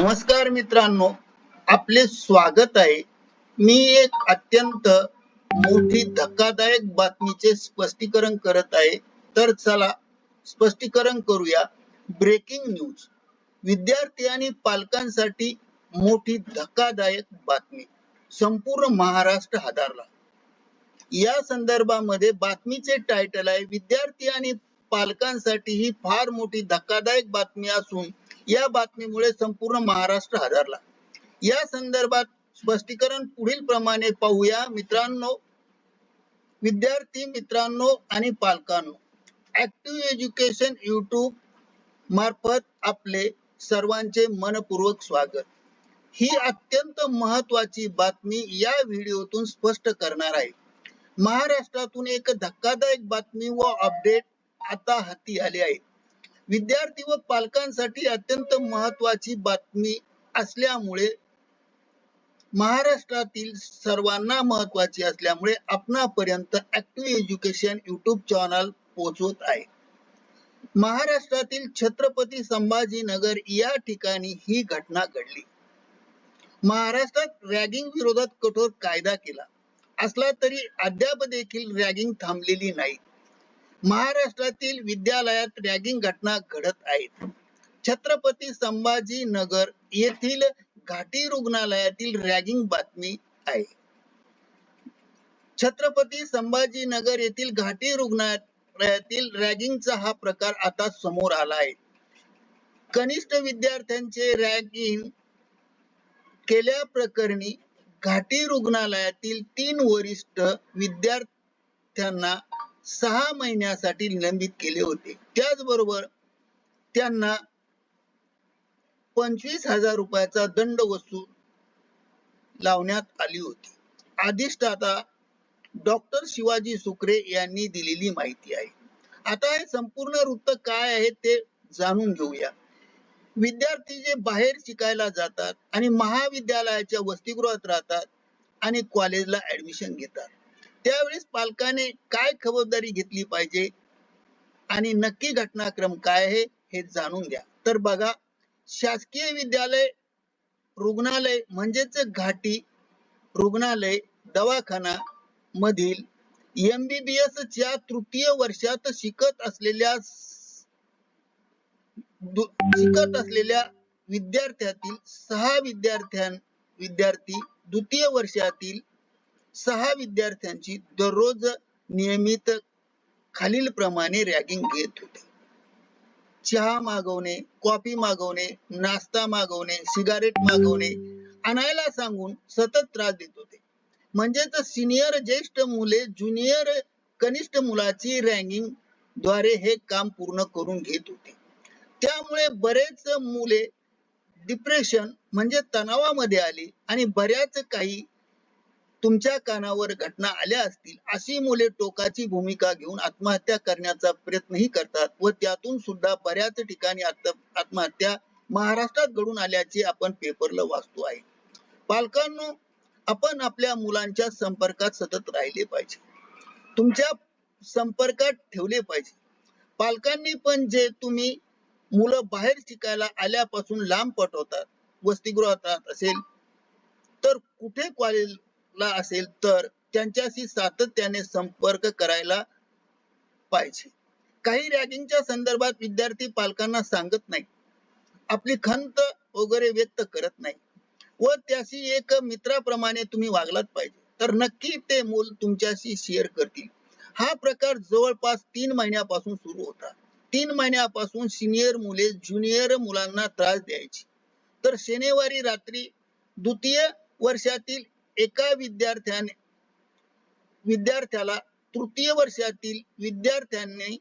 नमस्कार मित्रांनो आपले स्वागत आहे. मी एक अत्यंत मोठी धक्कादायक बातमीचे स्पष्टीकरण करत आहे. तर चला स्पष्टीकरण करूया. Breaking news. विद्यार्थी आणि पालकांसाठी मोठी धक्कादायक बातमी. संपूर्ण महाराष्ट्र हादरला. या संदर्भामध्ये बातमीचे टायटल आहे विद्यार्थी आणि पालकांसाठी ही फार मोठी धक्कादायक बातमी असून या बातमीमुळे संपूर्ण महाराष्ट्र हजारला या संदर्भात स्पष्टीकरण पुढील प्रमाणे पाहूया. मित्रांनो विद्यार्थी मित्रांनो आणि पालकांनो ऍक्टिव्ह एज्युकेशन युट्यूब मार्फत आपले सर्वांचे मनपूर्वक स्वागत. ही अत्यंत महत्वाची बातमी या व्हिडिओतून स्पष्ट करणार आहे. महाराष्ट्रातून एक धक्कादायक बातमी व अपडेट आता हाती आले आहे. विद्यार्थी व पालकांसाठी अत्यंत महत्वाची बातमी असल्यामुळे महाराष्ट्रातील सर्वांना महत्वाची असल्यामुळे आपणापर्यंत ऍक्टिव्ह एज्युकेशन युट्यूब चॅनल पोहोचवत आहे. महाराष्ट्रातील छत्रपती संभाजीनगर या ठिकाणी ही घटना घडली. महाराष्ट्रात रॅगिंग विरोधात कठोर कायदा केला. असला तरी अद्याप देखील रॅगिंग थांबलेली नाही. महाराष्ट्रातील विद्यालयात रॅगिंग घटना घडत आहेत. छत्रपती संभाजी नगर येथील घाटी रुग्णालयातील रॅगिंग बातमी आहे. छत्रपती संभाजी नगर येथील घाटी रुग्णालयातील रॅगिंगचा हा प्रकार आता समोर आला आहे. कनिष्ठ विद्यार्थ्यांचे रॅगिंग केल्या प्रकरणी घाटी रुग्णालयातील तीन वरिष्ठ विद्यार्थ्यांना सहा महिन्यासाठी निलंबित केले होते. त्याचबरोबर त्यांना पंचवीस हजार रुपयाचा दंड वसूल लावण्यात आली होती. अधिष्ठाता डॉक्टर शिवाजी सुकरे यांनी दिलेली माहिती आहे. आता हे संपूर्ण वृत्त काय आहे ते जाणून घेऊया. विद्यार्थी जे बाहेर शिकायला जातात आणि महाविद्यालयाच्या वसतिगृहात राहतात आणि कॉलेजला ऍडमिशन घेतात. त्यावेळेस पालकाने काय खबरदारी घेतली पाहिजे? आणि नक्की घटनाक्रम काय आहे हे जाणून घ्या. तर बघा शासकीय विद्यालय रुग्णालय म्हणजेच घाटी रुग्णालय दवाखाना मधील एमबीबीएस च्या तृतीय वर्षात शिकत असलेल्या शिकत असलेल्या विद्यार्थ्यातील सहा विद्यार्थ्यां विद्यार्थी द्वितीय वर्षातील सहा विद्यार्थ्यांची दररोज नियमित खालील प्रमाणे रॅगिंग घेत होते. चहा मागवणे कॉफी मागवणे नाश्ता मागवणे सिगारेट मागवणे आणायला सांगून सतत त्रास देत होते. म्हणजेच सिनियर ज्येष्ठ मुले ज्युनियर कनिष्ठ मुलाची रँगिंगद्वारे हे काम पूर्ण करून घेत होते. त्यामुळे बरेच मुले डिप्रेशन म्हणजे तणावामध्ये आली आणि बऱ्याच काही तुमच्या कानावर घटना आल्या असतील अशी मुले टोकाची भूमिका घेऊन आत्महत्या करण्याचा प्रयत्नही करतात व त्यातून सुद्धा बऱ्याच ठिकाणी आत्महत्या महाराष्ट्रात घडून आल्याचे आपण पेपरला वाचतो आहे. पालकांनो आपण आपल्या मुलांच्या संपर्कात सतत राहिले पाहिजे. तुमच्या संपर्कात ठेवले पाहिजे. पालकांनी पण जे तुम्ही मुलं बाहेर शिकायला आल्यापासून लांब पटवतात वसतिगृहात असेल तर कुठे ला असेल तर त्यांच्याशी सातत्याने संपर्क करायला पाहिजे. काही रॅगिंगच्या संदर्भात विद्यार्थी पालकांना सांगत नाही आपली खंत वगैरे व्यक्त करत नाही व त्याशी एक मित्राप्रमाणे तुम्ही वागलात पाहिजे. तर नक्की ते मूल तुमच्याशी शेअर करतील. हा प्रकार जवळपास तीन महिन्यापासून सुरू होता. तीन महिन्यापासून सिनियर मुले ज्युनियर मुलांना त्रास द्यायची. तर शनिवारी रात्री द्वितीय वर्षातील एका विद्यार्थ्याने विद्यार्थ्याला तृतीय वर्षातील विद्यार्थ्यांनी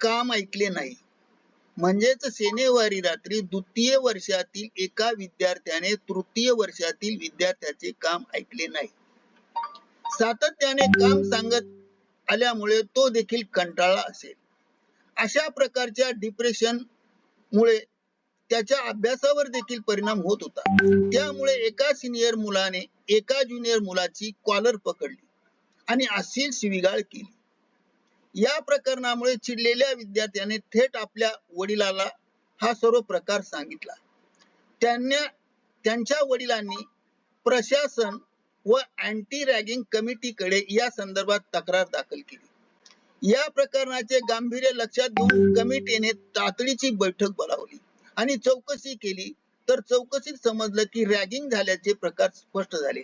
काम ऐकले नाही. म्हणजेच शनिवारी रात्री द्वितीय वर्षातील एका विद्यार्थ्याने तृतीय वर्षातील विद्यार्थ्याचे काम ऐकले नाही. सातत्याने काम सांगत आल्यामुळे तो देखील कंटाळा असेल. अशा प्रकारच्या डिप्रेशन मुळे त्याच्या अभ्यासावर देखील परिणाम होत होता. त्यामुळे एका सिनियर मुलाने एका ज्युनियर मुलाची कॉलर पकडली आणि अशी शिविगाळ केली. या प्रकरणामुळे चिडलेल्या विद्यार्थ्याने थेट आपल्या वडिलाला हा सर्व प्रकार सांगितला. त्यांना त्यांच्या वडिलांनी प्रशासन व अँटी रॅगिंग कमिटीकडे या संदर्भात तक्रार दाखल केली. या प्रकरणाचे गांभीर्य लक्षात घेऊन कमिटीने तातडीची बैठक बोलावली. आणि चौकशी केली तर चौकशीत समजलं की रॅगिंग झाल्याचे प्रकार स्पष्ट झाले.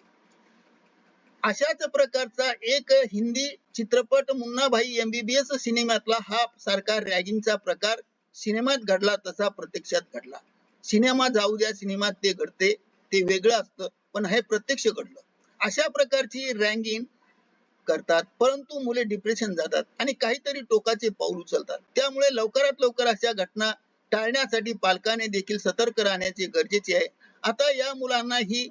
अशाच प्रकारचा एक हिंदी चित्रपट मुन्नाभाई एमबीबीएस सिनेमातला हा सारखा रॅगिंगचा प्रकार सिनेमात घडला तसा प्रत्यक्षात घडला. सिनेमा जाऊ द्या सिनेमात ते घडते ते वेगळं असतं पण हे प्रत्यक्ष घडलं. अशा प्रकारची रँगिंग करतात परंतु मुले डिप्रेशन जातात आणि काहीतरी टोकाचे पाऊल उचलतात. त्यामुळे लवकरात लवकर अशा घटना टाळण्यासाठी पालकाने देखील सतर्क राहण्याचे गरजेचे आहे. आता या मुलांना ही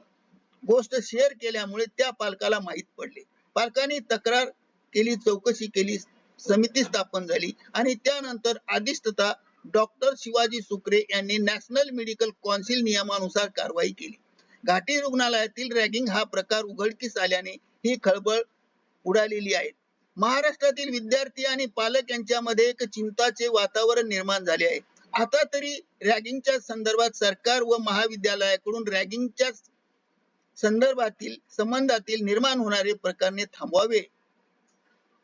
गोष्ट शेअर केल्यामुळे त्या पालकाला माहीत पडले. पालकांनी तक्रार केली चौकशी केली समिती स्थापन झाली आणि त्यानंतर अधिष्ठता डॉक्टर शिवाजी सुक्रे यांनी नॅशनल मेडिकल कौन्सिल नियमानुसार कारवाई केली. घाटी रुग्णालयातील रॅगिंग हा प्रकार उघडकीस आल्याने ही खळबळ उडालेली आहे. महाराष्ट्रातील विद्यार्थी आणि पालक यांच्यामध्ये एक चिंताचे वातावरण निर्माण झाले आहे. आता तरी रॅगिंगच्या संदर्भात सरकार व महाविद्यालयाकडून रॅगिंगच्या संदर्भातील संबंधातील निर्माण होणारे प्रकारने थांबवावे.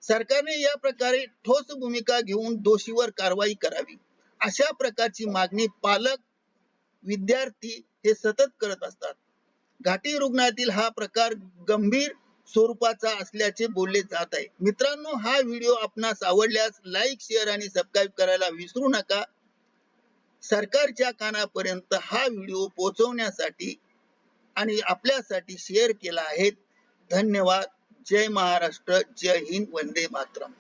सरकारने या प्रकारे ठोस भूमिका घेऊन दोषीवर कारवाई करावी. अशा प्रकारची मागणी पालक विद्यार्थी हे सतत करत असतात. घाटी रुग्णातील हा प्रकार गंभीर स्वरूपाचा असल्याचे बोलले जात आहे. मित्रांनो हा व्हिडिओ आपणास आवडल्यास लाईक शेअर आणि सबस्क्राईब करायला विसरू नका. सरकारच्या कानापर्यंत हा व्हिडिओ पोहोचवण्यासाठी आणि आपल्यासाठी शेअर केला आहे. धन्यवाद. जय महाराष्ट्र. जय हिंद. वंदे मातरम.